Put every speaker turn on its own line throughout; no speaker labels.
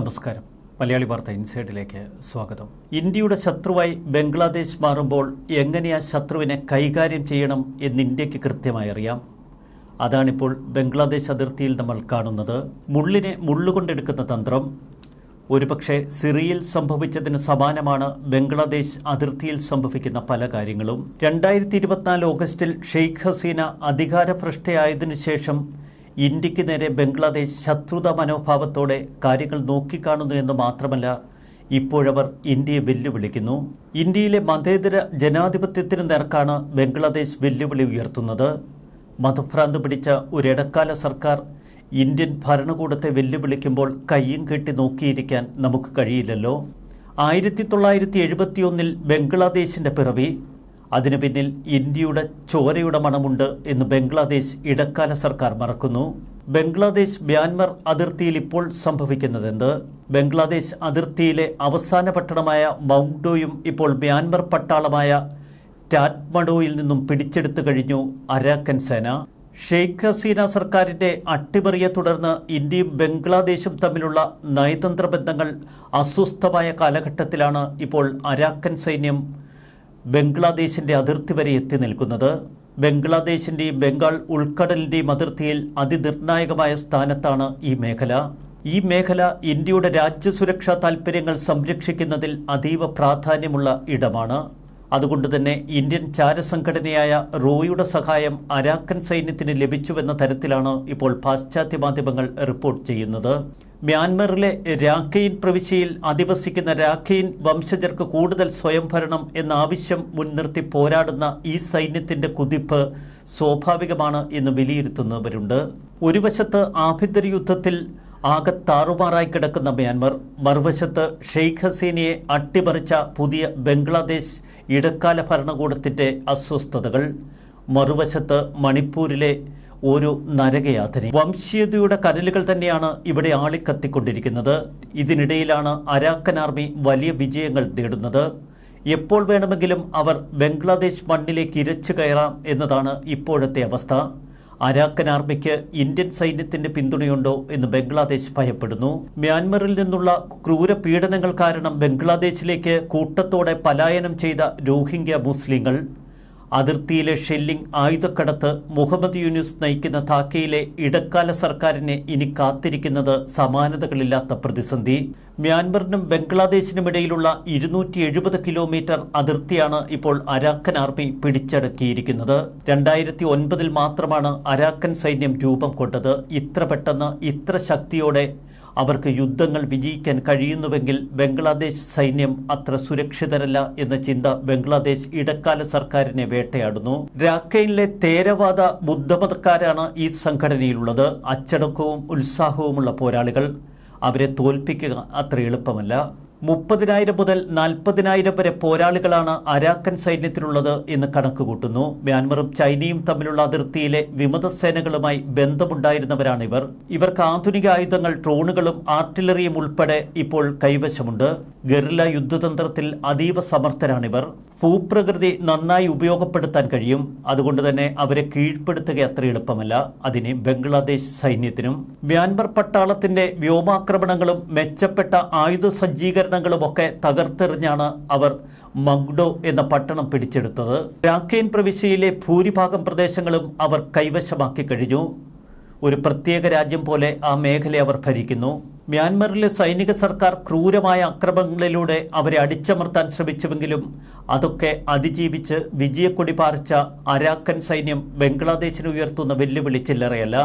നമസ്കാരം. മലയാളി വാർത്ത ഇൻസൈഡിലേക്ക് സ്വാഗതം. ഇന്ത്യയുടെ ശത്രുവായി ബംഗ്ലാദേശ് മാറുമ്പോൾ എങ്ങനെയാ ശത്രുവിനെ കൈകാര്യം ചെയ്യണം എന്ന് ഇന്ത്യയ്ക്ക് കൃത്യമായി അറിയാം. അതാണിപ്പോൾ ബംഗ്ലാദേശ് അതിർത്തിയിൽ നമ്മൾ കാണുന്നത്. മുള്ളിനെ മുള്ളുകൊണ്ടെടുക്കുന്ന തന്ത്രം. ഒരുപക്ഷെ സിറിയയിൽ സംഭവിച്ചതിന് സമാനമാണ് ബംഗ്ലാദേശ് അതിർത്തിയിൽ സംഭവിക്കുന്ന പല കാര്യങ്ങളും. രണ്ടായിരത്തി ഇരുപത്തിനാല് ഓഗസ്റ്റിൽ ഷെയ്ഖ് ഹസീന അധികാരഭ്രഷ്ടയായതിനു ശേഷം ഇന്ത്യയ്ക്ക് നേരെ ബംഗ്ലാദേശ് ശത്രുത മനോഭാവത്തോടെ കാര്യങ്ങൾ നോക്കിക്കാണുന്നു എന്ന് മാത്രമല്ല ഇപ്പോഴവർ ഇന്ത്യയെ വെല്ലുവിളിക്കുന്നു. ഇന്ത്യയിലെ മതേതര ജനാധിപത്യത്തിന് നേർക്കാണ് ബംഗ്ലാദേശ് വെല്ലുവിളി ഉയർത്തുന്നത്. മതഭ്രാന്ത് പിടിച്ച ഒരിടക്കാല സർക്കാർ ഇന്ത്യൻ ഭരണകൂടത്തെ വെല്ലുവിളിക്കുമ്പോൾ കയ്യും കെട്ടി നോക്കിയിരിക്കാൻ നമുക്ക് കഴിയില്ലല്ലോ. ആയിരത്തി തൊള്ളായിരത്തി എഴുപത്തിയൊന്നിൽ ബംഗ്ലാദേശിന്റെ പിറവി അതിനു പിന്നിൽ ഇന്ത്യയുടെ ചോരയുടെ മണമുണ്ട് എന്ന് ബംഗ്ലാദേശ് ഇടക്കാല സർക്കാർ മറക്കുന്നു. ബംഗ്ലാദേശ് മ്യാൻമർ അതിർത്തിയിൽ ഇപ്പോൾ സംഭവിക്കുന്നതെന്ത്? ബംഗ്ലാദേശ് അതിർത്തിയിലെ അവസാന പട്ടണമായ മൗഡോയും ഇപ്പോൾ മ്യാൻമർ പട്ടാളമായ ടാറ്റ്മഡോയിൽ നിന്നും പിടിച്ചെടുത്തു കഴിഞ്ഞു അരാക്കൻ സേന. ഷെയ്ഖ് ഹസീന സർക്കാരിന്റെ അട്ടിമറിയെ തുടർന്ന് ഇന്ത്യയും ബംഗ്ലാദേശും തമ്മിലുള്ള നയതന്ത്ര ബന്ധങ്ങൾ അസ്വസ്ഥമായ കാലഘട്ടത്തിലാണ് ഇപ്പോൾ അരാക്കൻ സൈന്യം ബംഗ്ലാദേശിന്റെ അതിർത്തി വരെ എത്തി നിൽക്കുന്നത് ബംഗ്ലാദേശിന്റെയും ബംഗാൾ ഉൾക്കടലിന്റെയും അതിർത്തിയിൽ അതിനിർണായകമായ സ്ഥാനത്താണ് ഈ മേഖല. ഈ മേഖല ഇന്ത്യയുടെ രാജ്യസുരക്ഷാ താൽപ്പര്യങ്ങൾ സംരക്ഷിക്കുന്നതിൽ അതീവ പ്രാധാന്യമുള്ള ഇടമാണ്. അതുകൊണ്ട് തന്നെ ഇന്ത്യൻ ചാരസംഘടനയായ റോയുടെ സഹായം അരാക്കൻ സൈന്യത്തിന് ലഭിച്ചുവെന്ന തരത്തിലാണ് ഇപ്പോൾ പാശ്ചാത്യ മാധ്യമങ്ങൾ റിപ്പോർട്ട് ചെയ്യുന്നത്. മ്യാൻമറിലെ രാഖയിൻ പ്രവിശ്യയിൽ അധിവസിക്കുന്ന രാഖയിൻ വംശജർക്ക് കൂടുതൽ സ്വയംഭരണം എന്ന ആവശ്യം മുൻനിർത്തി പോരാടുന്ന ഈ സൈന്യത്തിന്റെ കുതിപ്പ് സ്വാഭാവികമാണ് എന്ന് വിലയിരുത്തുന്നവരുണ്ട്. ഒരു വശത്ത് ആഭ്യന്തര യുദ്ധത്തിൽ ആകെ താറുമാറായി കിടക്കുന്ന മ്യാൻമർ മറുവശത്ത് ഷെയ്ഖ് ഹസീനയെ അട്ടിമറിച്ച പുതിയ ബംഗ്ലാദേശ് ഇടക്കാല ഭരണകൂടത്തിന്റെ അസ്വസ്ഥതകൾ മറുവശത്ത് മണിപ്പൂരിലെ ഒരു നരകയാതന വംശീയതയുടെ കരലുകൾ തന്നെയാണ് ഇവിടെ ആളിക്കത്തിക്കൊണ്ടിരിക്കുന്നത്. ഇതിനിടയിലാണ് അരാക്കൻ ആർമി വലിയ വിജയങ്ങൾ നേടുന്നത്. എപ്പോൾ വേണമെങ്കിലും അവർ ബംഗ്ലാദേശ് മണ്ണിലേക്ക് ഇരച്ചു കയറാം എന്നതാണ് ഇപ്പോഴത്തെ അവസ്ഥ. അരാക്കൻ ആർമിക്ക് ഇന്ത്യൻ സൈന്യത്തിന്റെ പിന്തുണയുണ്ടോ എന്ന് ബംഗ്ലാദേശ് ഭയപ്പെടുന്നു. മ്യാൻമറിൽ നിന്നുള്ള ക്രൂര പീഡനങ്ങൾ കാരണം ബംഗ്ലാദേശിലേക്ക് കൂട്ടത്തോടെ പലായനം ചെയ്ത രോഹിംഗ്യ മുസ്ലിങ്ങൾ അതിർത്തിയിലെ ഷെല്ലിംഗ് ആയുധക്കടത്ത് മുഹമ്മദ് യൂനിസ് നയിക്കുന്ന ധാക്കയിലെ ഇടക്കാല സർക്കാരിനെ ഇനി കാത്തിരിക്കുന്നത് സമാനതകളില്ലാത്ത പ്രതിസന്ധി. മ്യാൻമറിനും ബംഗ്ലാദേശിനുമിടയിലുള്ള ഇരുന്നൂറ്റി എഴുപത് കിലോമീറ്റർ അതിർത്തിയാണ് ഇപ്പോൾ അരാക്കൻ ആർമി പിടിച്ചടക്കിയിരിക്കുന്നത്. രണ്ടായിരത്തി ഒൻപതിൽ മാത്രമാണ് അരാക്കൻ സൈന്യം രൂപം കൊണ്ടത്. ഇത്ര പെട്ടെന്ന് ഇത്ര ശക്തിയോടെ അവർക്ക് യുദ്ധങ്ങൾ വിജയിക്കാൻ കഴിയുന്നുവെങ്കിൽ ബംഗ്ലാദേശ് സൈന്യം അത്ര സുരക്ഷിതരല്ല എന്ന ചിന്ത ബംഗ്ലാദേശ് ഇടക്കാല സർക്കാരിനെ വേട്ടയാടുന്നു. രാഖൈനിലെ തേരവാദ ബുദ്ധമതക്കാരാണ് ഈ സംഘടനയിലുള്ളത്. അച്ചടക്കവും ഉത്സാഹവുമുള്ള പോരാളികൾ. അവരെ തോൽപ്പിക്കുക അത്ര എളുപ്പമല്ല. മുപ്പതിനായിരം മുതൽ നാൽപ്പതിനായിരം വരെ പോരാളികളാണ് അരാക്കൻ സൈന്യത്തിലുള്ളത് എന്ന് കണക്ക് കൂട്ടുന്നു മ്യാൻമറും ചൈനയും തമ്മിലുള്ള അതിർത്തിയിലെ വിമതസേനകളുമായി ബന്ധമുണ്ടായിരുന്നവരാണ് ഇവർ. ഇവർക്ക് ആധുനിക ആയുധങ്ങൾ ഡ്രോണുകളും ആർട്ടിലറിയും ഉൾപ്പെടെ ഇപ്പോൾ കൈവശമുണ്ട്. ഗറില്ല യുദ്ധതന്ത്രത്തിൽ അതീവ സമർത്ഥരാണിവർ. ഭൂപ്രകൃതി നന്നായി ഉപയോഗപ്പെടുത്താൻ കഴിയും. അതുകൊണ്ട് തന്നെ അവരെ കീഴ്പ്പെടുത്തുക അത്ര എളുപ്പമല്ല. അതിന് ബംഗ്ലാദേശ് സൈന്യത്തിനും മ്യാൻമർ പട്ടാളത്തിന്റെ വ്യോമാക്രമണങ്ങളും മെച്ചപ്പെട്ട ആയുധ സജ്ജീകരണങ്ങളുമൊക്കെ തകർത്തെറിഞ്ഞാണ് അവർ മഗ്ഡോ എന്ന പട്ടണം പിടിച്ചെടുത്തത്. രാഖൈൻ പ്രവിശ്യയിലെ ഭൂരിഭാഗം പ്രദേശങ്ങളും അവർ കൈവശമാക്കി കഴിഞ്ഞു. ഒരു പ്രത്യേക രാജ്യം പോലെ ആ മേഖല അവർ ഭരിക്കുന്നു. മ്യാൻമറിലെ സൈനിക സർക്കാർ ക്രൂരമായ അക്രമങ്ങളിലൂടെ അവരെ അടിച്ചമർത്താൻ ശ്രമിച്ചുവെങ്കിലും അതൊക്കെ അതിജീവിച്ച് വിജയക്കൊടി പാറിച്ച അരാക്കൻ സൈന്യം ബംഗ്ലാദേശിന് ഉയർത്തുന്ന വെല്ലുവിളി ചില്ലറയല്ല.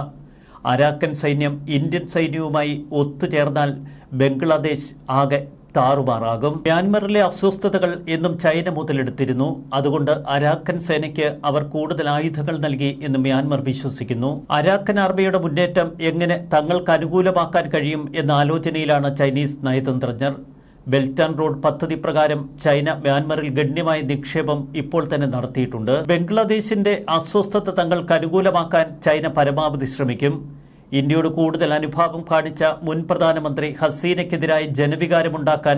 അരാക്കൻ സൈന്യം ഇന്ത്യൻ സൈന്യവുമായി ഒത്തുചേർന്നാൽ ബംഗ്ലാദേശ് ആകെ താറുമാറാകും. മ്യാൻമറിലെ അസ്വസ്ഥതകൾ എന്നും ചൈന മുതലെടുത്തിരുന്നു. അതുകൊണ്ട് അരാക്കൻ സേനയ്ക്ക് അവർ കൂടുതൽ ആയുധങ്ങൾ നൽകി എന്ന് മ്യാൻമർ വിശ്വസിക്കുന്നു. അരാക്കൻ ആർമിയുടെ മുന്നേറ്റം എങ്ങനെ തങ്ങൾക്ക് അനുകൂലമാക്കാൻ കഴിയും എന്ന ആലോചനയിലാണ് ചൈനീസ് നയതന്ത്രജ്ഞർ. ബെൽറ്റ് ആൻഡ് റോഡ് പദ്ധതി പ്രകാരം ചൈന മ്യാൻമറിൽ ഗണ്യമായ നിക്ഷേപം ഇപ്പോൾ തന്നെ നടത്തിയിട്ടുണ്ട്. ബംഗ്ലാദേശിന്റെ അസ്വസ്ഥത തങ്ങൾക്ക് അനുകൂലമാക്കാൻ ചൈന പരമാവധി ശ്രമിക്കും. ഇന്ത്യയോട് കൂടുതൽ അനുഭാവം കാണിച്ച മുൻ പ്രധാനമന്ത്രി ഹസീനയ്ക്കെതിരായി ജനവികാരമുണ്ടാക്കാൻ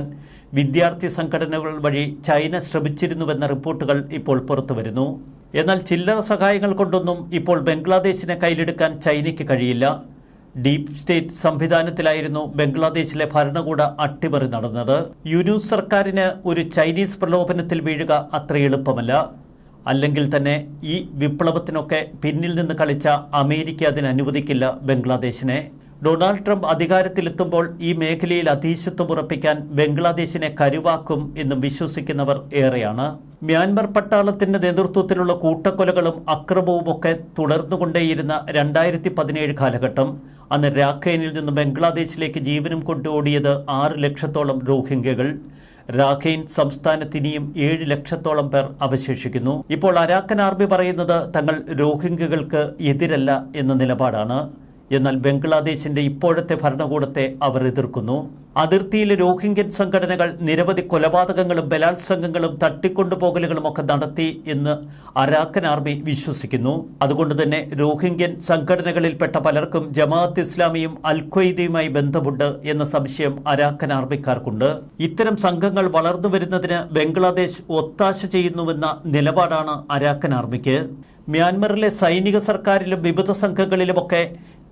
വിദ്യാർത്ഥി സംഘടനകൾ വഴി ചൈന ശ്രമിച്ചിരുന്നുവെന്ന റിപ്പോർട്ടുകൾ ഇപ്പോൾ പുറത്തുവരുന്നു. എന്നാൽ ചില്ലറ സഹായങ്ങൾ കൊണ്ടൊന്നും ഇപ്പോൾ ബംഗ്ലാദേശിനെ കയ്യിലെടുക്കാൻ ചൈനയ്ക്ക് കഴിയില്ല. ഡീപ് സ്റ്റേറ്റ് സംവിധാനത്തിലായിരുന്നു ബംഗ്ലാദേശിലെ ഭരണകൂട അട്ടിമറി നടന്നത്. യുനൂസ് സർക്കാരിന് ഒരു ചൈനീസ് പ്രലോഭനത്തിൽ വീഴുക അത്ര എളുപ്പമല്ല. അല്ലെങ്കിൽ തന്നെ ഈ വിപ്ലവത്തിനൊക്കെ പിന്നിൽ നിന്ന് കളിച്ച അമേരിക്ക അതിന് അനുവദിക്കില്ല ബംഗ്ലാദേശിനെ. ഡൊണാൾഡ് ട്രംപ് അധികാരത്തിലെത്തുമ്പോൾ ഈ മേഖലയിൽ അധീശത്വം ഉറപ്പിക്കാൻ ബംഗ്ലാദേശിനെ കരുവാക്കും എന്ന് വിശ്വസിക്കുന്നവർ ഏറെയാണ്. മ്യാൻമർ പട്ടാളത്തിന്റെ നേതൃത്വത്തിലുള്ള കൂട്ടക്കൊലകളും അക്രമവുമൊക്കെ തുടർന്നുകൊണ്ടേയിരുന്ന രണ്ടായിരത്തി പതിനേഴ് കാലഘട്ടം. അന്ന് രാഖൈനിൽ നിന്ന് ബംഗ്ലാദേശിലേക്ക് ജീവനും കൊണ്ടുപോടിയത് ആറ് ലക്ഷത്തോളം റോഹിംഗ്യകൾ രാഖൈൻ സംസ്ഥാനത്ത് ഇനിയും ഏഴ് ലക്ഷത്തോളം പേർ അവശേഷിക്കുന്നു. ഇപ്പോൾ അരാക്കൻ ആർമി പറയുന്നത് തങ്ങൾ രോഹിംഗ്യകൾക്ക് എതിരല്ല എന്ന നിലപാടാണ്. എന്നാൽ ബംഗ്ലാദേശിന്റെ ഇപ്പോഴത്തെ ഭരണകൂടത്തെ അവർ എതിർക്കുന്നു. അതിർത്തിയിലെ രോഹിംഗ്യൻ സംഘടനകൾ നിരവധി കൊലപാതകങ്ങളും ബലാത്സംഗങ്ങളും തട്ടിക്കൊണ്ടുപോകലുകളും ഒക്കെ നടത്തി എന്ന് അരാക്കൻ ആർമി വിശ്വസിക്കുന്നു. അതുകൊണ്ട് തന്നെ രോഹിംഗ്യൻ സംഘടനകളിൽപ്പെട്ട പലർക്കും ജമാഅത്ത് ഇസ്ലാമിയും അൽ ഖ്വയ്ദയുമായി ബന്ധമുണ്ട് എന്ന സംശയം അരാക്കൻ ആർമിക്കാർക്കുണ്ട്. ഇത്തരം സംഘങ്ങൾ വളർന്നു വരുന്നതിന് ബംഗ്ലാദേശ് ഒത്താശ ചെയ്യുന്നുവെന്ന നിലപാടാണ് അരാക്കൻ ആർമിക്ക്. മ്യാൻമറിലെ സൈനിക സർക്കാരിലും വിവിധ സംഘങ്ങളിലുമൊക്കെ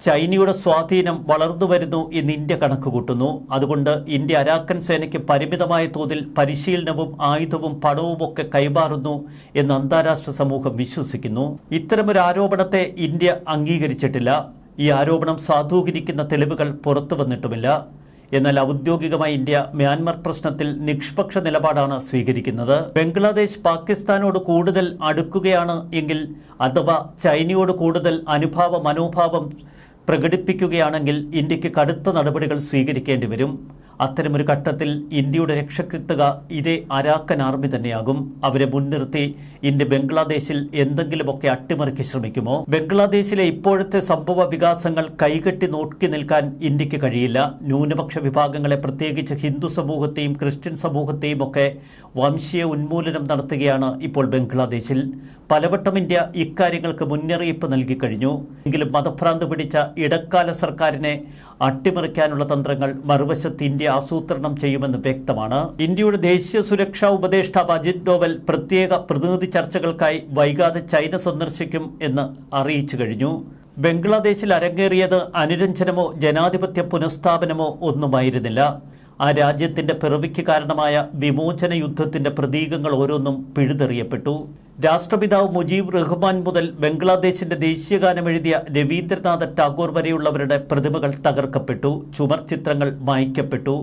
ചൈനയുടെ സ്വാധീനം വളർന്നു വരുന്നു എന്ന് ഇന്ത്യ കണക്കുകൂട്ടുന്നു. അതുകൊണ്ട് ഇന്ത്യ അരാക്കൻ സേനയ്ക്ക് പരിമിതമായ തോതിൽ പരിശീലനവും ആയുധവും പണവും കൈമാറുന്നു എന്ന് അന്താരാഷ്ട്ര സമൂഹം വിശ്വസിക്കുന്നു. ഇത്തരമൊരു ആരോപണത്തെ ഇന്ത്യ അംഗീകരിച്ചിട്ടില്ല. ഈ ആരോപണം സാധൂകരിക്കുന്ന തെളിവുകൾ പുറത്തു വന്നിട്ടുമില്ല. എന്നാൽ ഔദ്യോഗികമായി ഇന്ത്യ മ്യാൻമർ പ്രശ്നത്തിൽ നിഷ്പക്ഷ നിലപാടാണ് സ്വീകരിക്കുന്നത്. ബംഗ്ലാദേശ് പാകിസ്ഥാനോട് കൂടുതൽ അടുക്കുകയാണ് എങ്കിൽ അഥവാ ചൈനയോട് കൂടുതൽ അനുഭാവ മനോഭാവം പ്രകടിപ്പിക്കുകയാണെങ്കിൽ ഇന്ത്യയ്ക്ക് കടുത്ത നടപടികൾ സ്വീകരിക്കേണ്ടി വരും. അത്തരമൊരു ഘട്ടത്തിൽ ഇന്ത്യയുടെ രക്ഷക്കെത്തുക ഇതേ അരാക്കൻ ആർമി തന്നെയാകും. അവരെ മുൻനിർത്തി ഇന്ത്യ ബംഗ്ലാദേശിൽ എന്തെങ്കിലുമൊക്കെ അട്ടിമറിക്ക് ശ്രമിക്കുമോ? ബംഗ്ലാദേശിലെ ഇപ്പോഴത്തെ സംഭവ വികാസങ്ങൾ കൈകെട്ടി നോക്കി നിൽക്കാൻ ഇന്ത്യയ്ക്ക് കഴിയില്ല. ന്യൂനപക്ഷ വിഭാഗങ്ങളെ പ്രത്യേകിച്ച് ഹിന്ദു സമൂഹത്തെയും ക്രിസ്ത്യൻ സമൂഹത്തെയും ഒക്കെ വംശീയ ഉന്മൂലനം നടത്തുകയാണ് ഇപ്പോൾ ബംഗ്ലാദേശിൽ. പലവട്ടം ഇന്ത്യ ഇക്കാര്യങ്ങൾക്ക് മുന്നറിയിപ്പ് നൽകി കഴിഞ്ഞു. എങ്കിലും മതഭ്രാന്ത് പിടിച്ച ഇടക്കാല സർക്കാരിനെ അട്ടിമറിക്കാനുള്ള തന്ത്രങ്ങൾ മറുവശത്ത് ഇന്ത്യ ആസൂത്രണം ചെയ്യുമെന്ന് വ്യക്തമാണ്. ഇന്ത്യയുടെ ദേശീയ സുരക്ഷാ ഉപദേഷ്ടാവ് അജിത് ഡോവൽ പ്രത്യേക പ്രതിനിധി ചർച്ചകൾക്കായി വൈകാതെ ചൈന സന്ദർശിക്കും എന്ന് അറിയിച്ചു കഴിഞ്ഞു. ബംഗ്ലാദേശിൽ അരങ്ങേറിയത് അനുരഞ്ജനമോ ജനാധിപത്യ പുനഃസ്ഥാപനമോ ഒന്നുമായിരുന്നില്ല. ആ രാജ്യത്തിന്റെ പിറവിക്ക് കാരണമായ വിമോചന യുദ്ധത്തിന്റെ പ്രതീകങ്ങൾ ഓരോന്നും പിഴുതെറിയപ്പെട്ടു. രാഷ്ട്രപിതാവ് മുജീബ് റഹ്മാൻ മുതൽ ബംഗ്ലാദേശിന്റെ ദേശീയഗാനം എഴുതിയ രവീന്ദ്രനാഥ ടാഗോർ വരെയുള്ളവരുടെ പ്രതിമകൾ തകർക്കപ്പെട്ടു ചുമർ ചിത്രങ്ങൾ മായ്ക്കപ്പെട്ടു.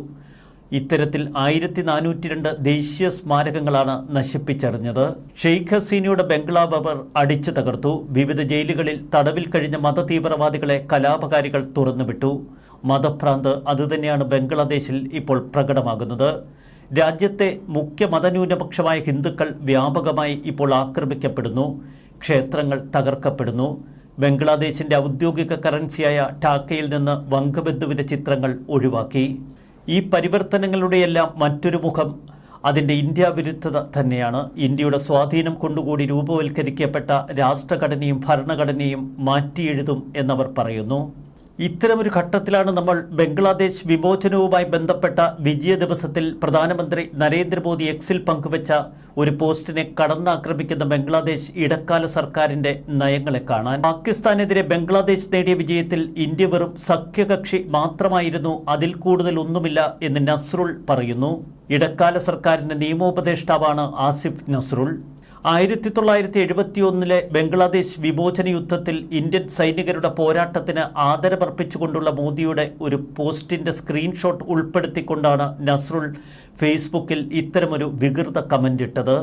ഇത്തരത്തിൽ ആയിരത്തി നാനൂറ്റി രണ്ട് ദേശീയ സ്മാരകങ്ങളാണ് നശിപ്പിച്ചെറിഞ്ഞത്. ഷെയ്ഖ് ഹസീനയുടെ ബംഗ്ലാവ് അവർ അടിച്ചു തകർത്തു. വിവിധ ജയിലുകളിൽ തടവിൽ കഴിഞ്ഞ മതതീവ്രവാദികളെ കലാപകാരികൾ തുറന്നുവിട്ടു. മതഭ്രാന്ത് അതുതന്നെയാണ് ബംഗ്ലാദേശിൽ ഇപ്പോൾ പ്രകടമാകുന്നത്. രാജ്യത്തെ മുഖ്യ മതന്യൂനപക്ഷമായ ഹിന്ദുക്കൾ വ്യാപകമായി ഇപ്പോൾ ആക്രമിക്കപ്പെടുന്നു ക്ഷേത്രങ്ങൾ തകർക്കപ്പെടുന്നു. ബംഗ്ലാദേശിന്റെ ഔദ്യോഗിക കറൻസിയായ ഠാക്കയിൽ നിന്ന് വംഗബന്ധുവിന്റെ ചിത്രങ്ങൾ ഒഴിവാക്കി. ഈ പരിവർത്തനങ്ങളുടെയെല്ലാം മറ്റൊരു മുഖം അതിന്റെ ഇന്ത്യ വിരുദ്ധത തന്നെയാണ്. ഇന്ത്യയുടെ സ്വാധീനം കൊണ്ടുകൂടി രൂപവൽക്കരിക്കപ്പെട്ട രാഷ്ട്രഘടനയും ഭരണഘടനയും മാറ്റിയെഴുതും എന്നവർ പറയുന്നു. ഇത്തരമൊരു ഘട്ടത്തിലാണ് നമ്മൾ ബംഗ്ലാദേശ് വിമോചനവുമായി ബന്ധപ്പെട്ട വിജയ ദിവസത്തിൽ പ്രധാനമന്ത്രി നരേന്ദ്രമോദി എക്സിൽ പങ്കുവച്ച ഒരു പോസ്റ്റിനെ കടന്നാക്രമിക്കുന്ന ബംഗ്ലാദേശ് ഇടക്കാല സർക്കാരിന്റെ നയങ്ങളെ കാണാൻ. പാകിസ്ഥാനെതിരെ ബംഗ്ലാദേശ് നേടിയ വിജയത്തിൽ ഇന്ത്യ വെറും സഖ്യകക്ഷി മാത്രമായിരുന്നു. അതിൽ കൂടുതൽ ഒന്നുമില്ല എന്ന് നസ്രുൾ പറയുന്നു. ഇടക്കാല സർക്കാരിന്റെ നിയമോപദേഷ്ടാവാണ് ആസിഫ് നസ്രുൾ. ആയിരത്തി തൊള്ളായിരത്തി എഴുപത്തി ഒന്നിലെ ബംഗ്ലാദേശ് വിമോചന യുദ്ധത്തിൽ ഇന്ത്യൻ സൈനികരുടെ പോരാട്ടത്തിന് ആദരമർപ്പിച്ചുകൊണ്ടുള്ള മോദിയുടെ ഒരു പോസ്റ്റിന്റെ സ്ക്രീൻഷോട്ട് ഉൾപ്പെടുത്തിക്കൊണ്ടാണ് നസ്രുൾ ഫേസ്ബുക്കിൽ ഇത്തരമൊരു വികൃത കമന്റ് ഇട്ടത്.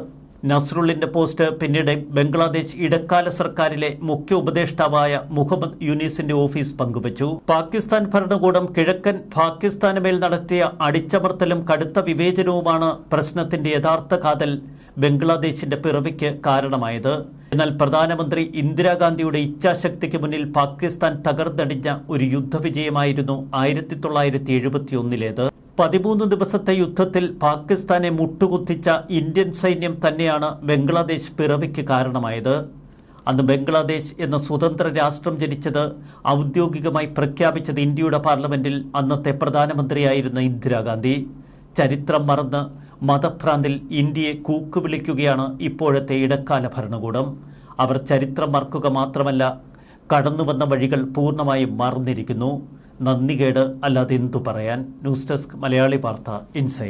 നസ്രുളിന്റെ പോസ്റ്റ് പിന്നീട് ബംഗ്ലാദേശ് ഇടക്കാല സർക്കാരിലെ മുഖ്യ ഉപദേഷ്ടാവായ മുഹമ്മദ് യൂനിസിന്റെ ഓഫീസ് പങ്കുവച്ചു. പാകിസ്ഥാൻ ഭരണകൂടം കിഴക്കൻ പാകിസ്ഥാന് മേൽ നടത്തിയ അടിച്ചമർത്തലും കടുത്ത വിവേചനവുമാണ് പ്രശ്നത്തിന്റെ യഥാർത്ഥ കാതൽ. ബംഗ്ലാദേശിന്റെ പിറവിക്ക് കാരണമായത്. എന്നാൽ പ്രധാനമന്ത്രി ഇന്ദിരാഗാന്ധിയുടെ ഇച്ഛാശക്തിക്ക് മുന്നിൽ പാകിസ്ഥാൻ തകർന്നടിഞ്ഞ ഒരു യുദ്ധവിജയമായിരുന്നു ആയിരത്തി തൊള്ളായിരത്തി എഴുപത്തി ഒന്നിലേത് പതിമൂന്ന് ദിവസത്തെ യുദ്ധത്തിൽ പാകിസ്ഥാനെ മുട്ടുകുത്തിച്ച ഇന്ത്യൻ സൈന്യം തന്നെയാണ് ബംഗ്ലാദേശ് പിറവിക്ക് കാരണമായത്. അന്ന് ബംഗ്ലാദേശ് എന്ന സ്വതന്ത്ര രാഷ്ട്രം ജനിച്ചത് ഔദ്യോഗികമായി പ്രഖ്യാപിച്ചത് ഇന്ത്യയുടെ പാർലമെന്റിൽ അന്നത്തെ പ്രധാനമന്ത്രിയായിരുന്ന ഇന്ദിരാഗാന്ധി. ചരിത്രം മറന്ന് മതഭ്രാന്തിൽ ഇന്ത്യയെ കൂക്കുവിളിക്കുകയാണ് ഇപ്പോഴത്തെ ഇടക്കാല ഭരണകൂടം. അവർ ചരിത്രം മറക്കുക മാത്രമല്ല കടന്നു വന്ന വഴികൾ പൂർണമായും മറന്നിരിക്കുന്നു. നന്ദികേട് അല്ലാതെ എന്തു പറയാൻ? ന്യൂസ് ഡെസ്ക് മലയാളി വാർത്ത ഇൻസൈറ്റ്